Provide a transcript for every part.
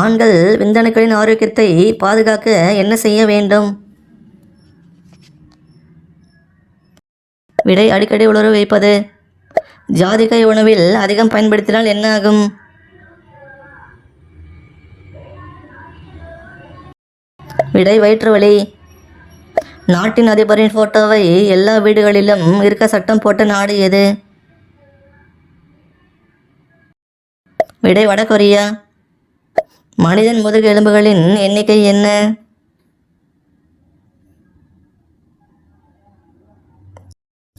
ஆண்கள் விந்தணுக்களின் ஆரோக்கியத்தை பாதுகாக்க என்ன செய்ய வேண்டும்? விடை அடிக்கடி உலர வைப்பது. ஜாதிக்காய் உணவில் அதிகம் பயன்படுத்தினால் என்ன ஆகும்? விடை வயிற்று வலி. நாட்டின் அதிபரின் போட்டோவை எல்லா வீடுகளிலும் இருக்க சட்டம் போட்ட நாடு எது? விடை வடகொரியா. மனிதன் முதுகு எலும்புகளின் எண்ணிக்கை என்ன?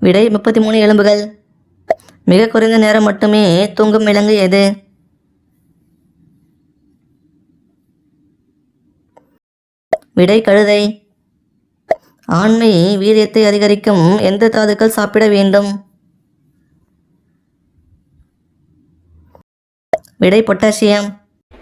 விடை முப்பத்தி மூணு எலும்புகள். மிக குறைந்த நேரம் மட்டுமே தூங்கும் விலங்கு எது? விடை கழுதை. ஆண்மை வீரியத்தை அதிகரிக்கும் எந்த தாதுக்கள் சாப்பிட வேண்டும்? விடை பொட்டாசியம்.